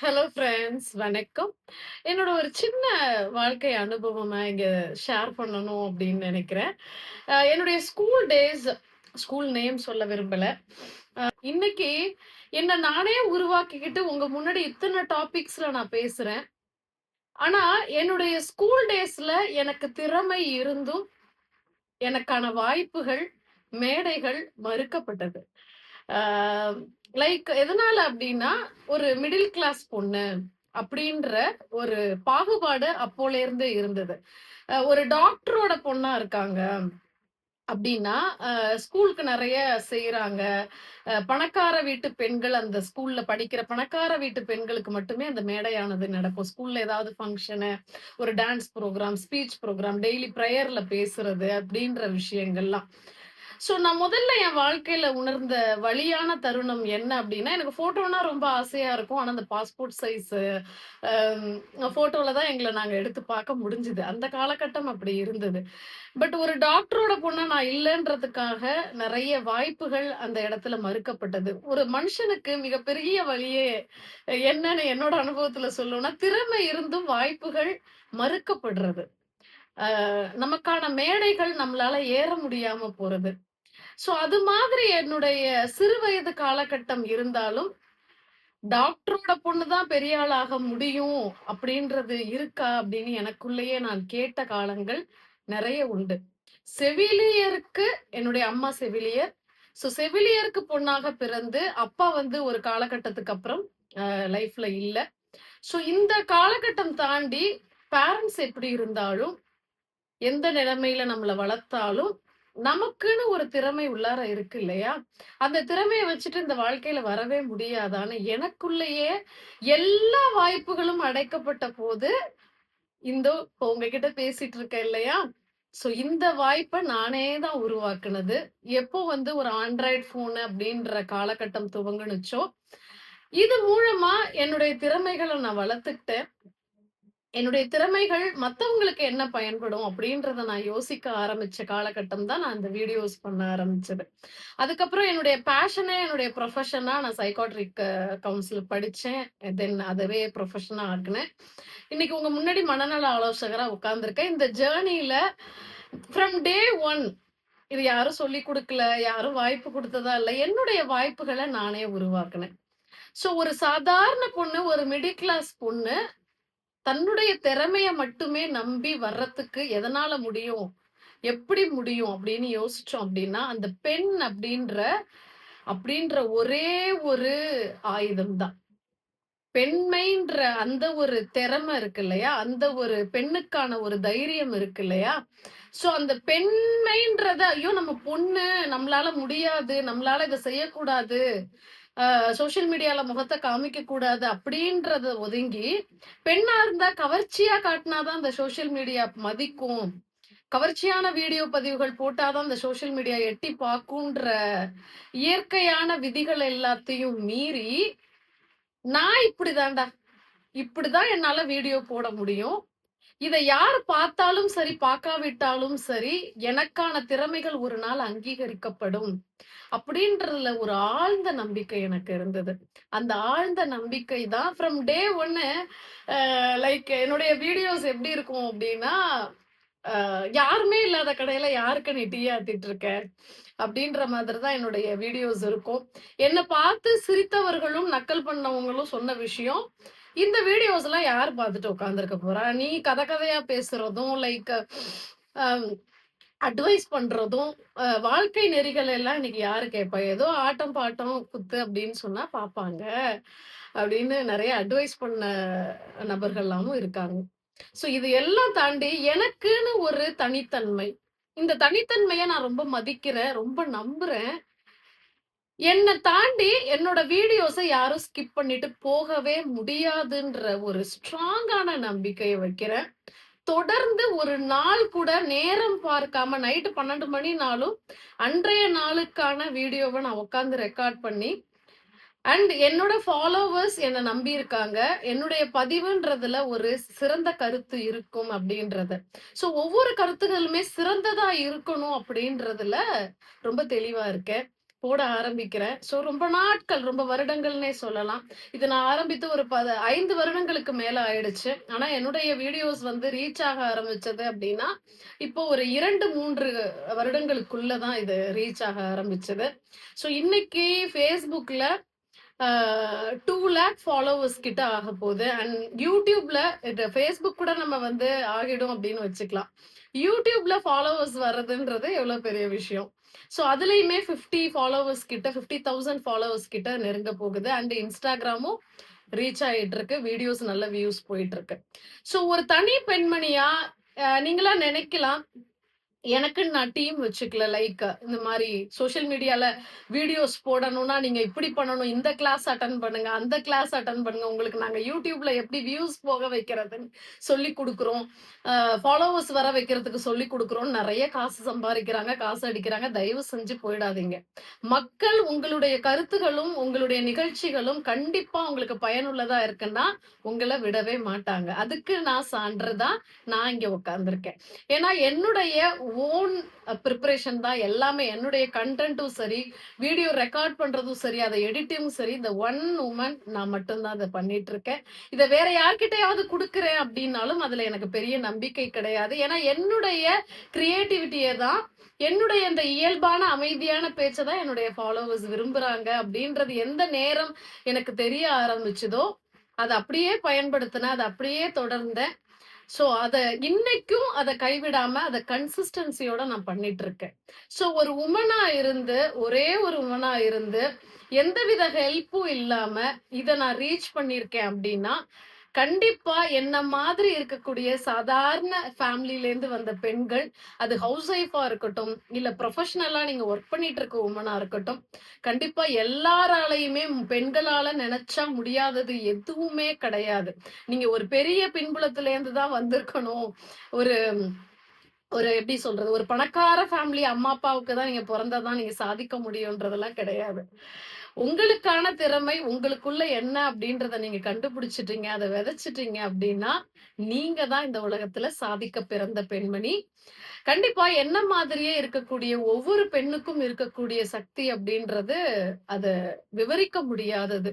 Hello friends வணக்கம். என்னோட ஒரு சின்ன வாழ்க்கை அனுபவமா இங்க ஷேர் பண்ணணும் அப்படின்னு நினைக்கிறேன் என்னுடைய ஸ்கூல் டேஸ் ஸ்கூல் நேம் சொல்ல விரும்பல. இன்னைக்கு என்ன நானே உருவாக்கிக்கிட்டு உங்க முன்னாடி இத்தனை டாபிக்ஸ்ல நான் பேசுறேன். ஆனா, என்னுடைய ஸ்கூல் டேஸ்ல எனக்கு திறமை இருந்தும், எனக்கான வாய்ப்புகள், மேடைகள் மறுக்கப்பட்டது. லைக் எதனால அப்படின்னா ஒரு மிடில் கிளாஸ் பொண்ணு அப்படின்ற ஒரு பாகுபாடு அப்போல இருந்து இருந்தது. ஒரு டாக்டரோட பொண்ணா இருக்காங்க அப்படின்னா ஸ்கூலுக்கு நிறைய செய்யறாங்க பணக்கார வீட்டு பெண்கள் அந்த ஸ்கூல்ல படிக்கிற பணக்கார வீட்டு பெண்களுக்கு மட்டுமே அந்த மேடையானது நடக்கும். ஸ்கூல்ல ஏதாவது ஃபங்க்ஷனு ஒரு dance program, speech program daily ப்ரேயர்ல பேசுறது அப்படின்ற விஷயங்கள்லாம். ஸோ நான் முதல்ல என் வாழ்க்கையில உணர்ந்த வழியான தருணம் என்ன அப்படின்னா எனக்கு ஃபோட்டோனா ரொம்ப ஆசையா இருக்கும். ஆனால் அந்த பாஸ்போர்ட் சைஸ் அ தான் எங்களை நாங்கள் எடுத்து பார்க்க முடிஞ்சுது அந்த காலகட்டம் அப்படி இருந்தது. பட் ஒரு டாக்டரோட பொண்ணை நான் இல்லைன்றதுக்காக நிறைய வாய்ப்புகள் அந்த இடத்துல மறுக்கப்பட்டது. ஒரு மனுஷனுக்கு மிகப்பெரிய வழியே என்னன்னு என்னோட அனுபவத்துல சொல்லணும்னா, திறமை இருந்தும் வாய்ப்புகள் மறுக்கப்படுறது. நமக்கான மேடைகள் நம்மளால ஏற முடியாம போறது. ஸோ அது மாதிரி என்னுடைய சிறு வயது காலகட்டம் இருந்தாலும், டாக்டரோட பொண்ணு தான் பெரிய ஆளாக முடியும் அப்படின்றது இருக்கா? அப்படின்னு எனக்குள்ளேயே நான் கேட்ட காலங்கள் நிறைய உண்டு. செவிலியருக்கு என்னுடைய அம்மா செவிலியர். ஸோ செவிலியருக்கு பொண்ணாக பிறந்து, அப்பா வந்து ஒரு காலகட்டத்துக்கு அப்புறம் லைஃப்ல இல்ல. ஸோ இந்த காலகட்டம் தாண்டி பேரண்ட்ஸ் எப்படி இருந்தாலும், எந்த நிலைமையில நம்மளை வளர்த்தாலும், நமக்குன்னு ஒரு திறமை உள்ளார இருக்கு இல்லையா? அந்த திறமையை வச்சுட்டு இந்த வாழ்க்கையில வரவே முடியாதான்னு எனக்குள்ளேயே எல்லா வாய்ப்புகளும் அடைக்கப்பட்ட போது, இந்தோ இப்போ உங்ககிட்ட பேசிட்டு இருக்கேன் இல்லையா? ஸோ இந்த வாய்ப்ப நானே தான் உருவாக்குனது. எப்போ வந்து ஒரு ஆண்ட்ராய்ட் ஃபோனு அப்படின்ற காலகட்டம் துவங்குனுச்சோ, இது மூலமா என்னுடைய திறமைகளை நான் வளர்த்துக்கிட்டேன். என்னுடைய திறமைகள் மத்தவங்களுக்கு என்ன பயன்படும் அப்படின்றத நான் யோசிக்க ஆரம்பிச்ச காலகட்டம் தான் நான் இந்த வீடியோஸ் பண்ண ஆரம்பிச்சது. அதுக்கப்புறம் என்னுடைய பேஷனே என்னுடைய ப்ரொஃபஷனா நான் சைக்காட்ரிக் கவுன்சில் படிச்சேன். தென் அதுவே ப்ரொஃபஷனா ஆக்குனேன். இன்னைக்கு உங்க முன்னாடி மனநல ஆலோசகரா உட்கார்ந்துருக்கேன் இந்த ஜேர்னியில ஃப்ரம் டே ஒன் இது யாரும் சொல்லிக் கொடுக்கல யாரும் வாய்ப்பு கொடுத்ததா இல்லை என்னுடைய வாய்ப்புகளை நானே உருவாக்குனேன். ஸோ ஒரு சாதாரண பொண்ணு, ஒரு மிடில் கிளாஸ் பொண்ணு தன்னுடைய திறமைய மட்டுமே நம்பி வர்றதுக்கு எதனால முடியும்? எப்படி முடியும்? அப்படின்னு யோசிச்சோம் அப்படின்னா, அந்த பெண் அப்படின்ற அப்படின்ற ஒரே ஒரு ஆயுதம் தான். பெண்மைன்ற அந்த ஒரு திறமை இருக்கு இல்லையா? அந்த ஒரு பெண்ணுக்கான ஒரு தைரியம் இருக்கு இல்லையா? சோ அந்த பெண்மைன்றத, ஐயோ! நம்ம பொண்ணு, நம்மளால முடியாது, நம்மளால இத செய்யக்கூடாது, சோசியல் மீடியால முகத்தை காமிக்க கூடாது அப்படின்றத ஒதுங்கி, பெண்ணா இருந்தா கவர்ச்சியா காட்டினா தான் அந்த சோசியல் மீடியா மதிக்கும். கவர்ச்சியான வீடியோ பதிவுகள் போட்டாதான் அந்த சோசியல் மீடியா எட்டி பார்க்கும்ன்ற இயற்கையான விதிகள் எல்லாத்தையும் மீறி, நான் இப்படிதான்டா. இப்படிதான் என்னால வீடியோ போட முடியும். இதை யார் பார்த்தாலும் சரி, பார்க்காவிட்டாலும் சரி, எனக்கான திறமைகள் ஒரு நாள் அங்கீகரிக்கப்படும். அப்படின்றதுல ஒரு ஆழ்ந்த நம்பிக்கை எனக்கு இருந்தது. அந்த ஆழ்ந்த நம்பிக்கை தான் ஃப்ரம் டே ஒன்னு லைக் என்னுடைய வீடியோஸ் எப்படி இருக்கும் அப்படின்னா, யாருமே இல்லாத கடையில யாருக்கு நீ டீ ஆத்திட்டு இருக்க? அப்படின்ற மாதிரி தான் என்னுடைய வீடியோஸ் இருக்கும். என்னை பார்த்து சிரித்தவர்களும், நக்கல் பண்ணவங்களும் சொன்ன விஷயம், இந்த வீடியோஸ் எல்லாம் யார் பார்த்துட்டு உட்காந்துருக்க போறா? நீ கதை கதையா பேசுறதும், லைக் அட்வைஸ் um, பண்றதும், வாழ்க்கை நெறிகள் எல்லாம் இன்னைக்கு யாரு கேட்பா? ஏதோ ஆட்டம், பாட்டம், குத்து அப்படின்னு சொன்னா பார்ப்பாங்க. அப்படின்னு நிறைய அட்வைஸ் பண்ண நபர்கள்லாமும் இருக்காங்க. ஸோ இது எல்லாம் தாண்டி எனக்குன்னு ஒரு தனித்தன்மை. இந்த தனித்தன்மையை நான் ரொம்ப மதிக்கிறேன், ரொம்ப நம்புறேன். என்னை தாண்டி என்னோட வீடியோஸை யாரும் ஸ்கிப் பண்ணிட்டு போகவே முடியாதுன்ற ஒரு ஸ்ட்ராங்கான நம்பிக்கையை வைக்கிறேன். தொடர்ந்து ஒரு நாள் கூட நேரம் பார்க்காம நைட்டு பன்னெண்டு மணினாலும், அன்றைய நாளுக்கான வீடியோவை நான் உட்காந்து ரெக்கார்ட் பண்ணி, அண்ட் என்னோட ஃபாலோவர்ஸ் என்னை நம்பியிருக்காங்க. என்னுடைய பதிவுன்றதுல ஒரு சிறந்த கருத்து இருக்கும் அப்படின்றத. ஸோ ஒவ்வொரு கருத்துகளுமே சிறந்ததா இருக்கணும் அப்படின்றதுல ரொம்ப தெளிவா இருக்கேன். போட ஆரம்பிக்கிறேன். ஸோ ரொம்ப நாட்கள், ரொம்ப வருடங்கள்னே சொல்லலாம். இது நான் ஆரம்பித்து ஒரு பத ஐந்து வருடங்களுக்கு மேல ஆயிடுச்சு. ஆனா என்னுடைய வீடியோஸ் வந்து ரீச் ஆக ஆரம்பிச்சது அப்படின்னா இப்போ ஒரு 2, 3 வருடங்களுக்குள்ள தான் இது ரீச் ஆக ஆரம்பிச்சது. ஸோ இன்னைக்கு ஃபேஸ்புக்ல டூ லேக் ஃபாலோவர்ஸ் கிட்ட ஆகப்போது. அண்ட் யூடியூப்ல ஃபேஸ்புக் கூட நம்ம வந்து ஆகிடும் அப்படின்னு வச்சுக்கலாம். யூடியூப்ல ஃபாலோவர்ஸ் வர்றதுன்றது எவ்வளவு பெரிய விஷயம். ஸோ அதுலேயுமே ஃபிஃப்டி ஃபாலோவர்ஸ் கிட்ட 50,000 ஃபாலோவர்ஸ் கிட்ட நெருங்க போகுது. அண்ட் இன்ஸ்டாகிராமும் ரீச் ஆகிட்டு இருக்கு. வீடியோஸ் நல்ல வியூஸ் போயிட்டு இருக்கு. ஸோ ஒரு தனி பெண்மணியா நீங்களா நினைக்கலாம் எனக்குன்னு நான் டீம் வச்சுக்கல. லைக் இந்த மாதிரி சோசியல் மீடியால வீடியோஸ் போடணும்னா, நீங்க இப்படி பண்ணணும். இந்த கிளாஸ் அட்டன் பண்ணுங்க. அந்த கிளாஸ் அட்டன் பண்ணுங்க. உங்களுக்கு நாங்க யூடியூப்ல எப்படி வியூஸ் போக வைக்கிறதுன்னு சொல்லிக் கொடுக்குறோம் ஃபாலோவர்ஸ் வர வைக்கிறதுக்கு சொல்லிக் கொடுக்குறோம் நிறைய காசு சம்பாதிக்கிறாங்க காசு அடிக்கிறாங்க. தயவு செஞ்சு போயிடாதீங்க. மக்கள் உங்களுடைய கருத்துகளும், உங்களுடைய நிகழ்ச்சிகளும் கண்டிப்பா உங்களுக்கு பயனுள்ளதா இருக்குன்னா, உங்களை விடவே மாட்டாங்க. அதுக்கு நான் சான்று தான் நான் இங்க உட்கார்ந்துருக்கேன் ஏன்னா என்னுடைய ஓன் ப்ரிப்பரேஷன் uh, தான் எல்லாமே. என்னுடைய கன்டென்ட்டும் சரி, வீடியோ ரெக்கார்ட் பண்ணுறதும் சரி, அதை எடிட்டிங்கும் சரி, இந்த ஒன் உமன் நான் மட்டும்தான் அதை பண்ணிட்டு இருக்கேன். இதை வேற யார்கிட்டயாவது கொடுக்குறேன் அப்படின்னாலும் அதில் எனக்கு பெரிய நம்பிக்கை கிடையாது. ஏன்னா என்னுடைய கிரியேட்டிவிட்டியை தான் என்னுடைய இந்த இயல்பான அமைதியான பேச்சை தான் என்னுடைய ஃபாலோவர்ஸ் விரும்புகிறாங்க அப்படின்றது எந்த நேரம் எனக்கு தெரிய ஆரம்பிச்சதோ, அதை அப்படியே பயன்படுத்தினேன். அதை அப்படியே தொடர்ந்தேன். ஸோ அத இன்னைக்கும் அத கைவிடாம அதை கன்சிஸ்டன்சியோட நான் பண்ணிட்டு இருக்கேன். ஸோ ஒரு உமனா இருந்து, ஒரே ஒரு உமனா இருந்து, எந்தவித ஹெல்ப்பும் இல்லாம இத நான் ரீச் பண்ணியிருக்கேன் அப்படின்னா கண்டிப்பா என்ன மாதிரி இருக்கக்கூடிய சாதாரண ஃபேமிலிலேருந்து வந்த பெண்கள், அது ஹவுஸ் ஒய்ஃபா இருக்கட்டும், இல்ல ப்ரொஃபஷனலா நீங்க ஒர்க் பண்ணிட்டு இருக்க உமனா இருக்கட்டும், கண்டிப்பா எல்லாராலையுமே பெண்களால நினைச்சா முடியாதது எதுவுமே கிடையாது. நீங்க ஒரு பெரிய பின்புலத்திலேருந்து தான் வந்திருக்கணும். ஒரு ஒரு எப்படி சொல்றது? ஒரு பணக்கார ஃபேமிலி அம்மா, அப்பாவுக்கு தான் நீங்க பொறந்தாதான் நீங்க சாதிக்க முடியும்ன்றதெல்லாம் கிடையாது. உங்களுக்கான திறமை உங்களுக்குள்ள என்ன அப்படின்றத நீங்க கண்டுபிடிச்சிட்டீங்க அதை விதைச்சிட்டீங்க அப்படின்னா நீங்க தான் இந்த உலகத்துல சாதிக்க பிறந்த பெண்மணி. கண்டிப்பா என்ன மாதிரியே இருக்கக்கூடிய ஒவ்வொரு பெண்ணுக்கும் இருக்கக்கூடிய சக்தி அப்படின்றது அத விவரிக்க முடியாதது.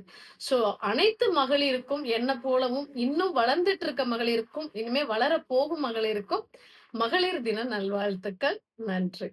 சோ அனைத்து மகளிருக்கும் என்ன போலவும், இன்னும் வளர்ந்துட்டு இருக்க மகளிருக்கும், இனிமே வளரப்போகும் மகளிருக்கும், மகளிர் தின நல்வாழ்த்துக்கள். நன்றி.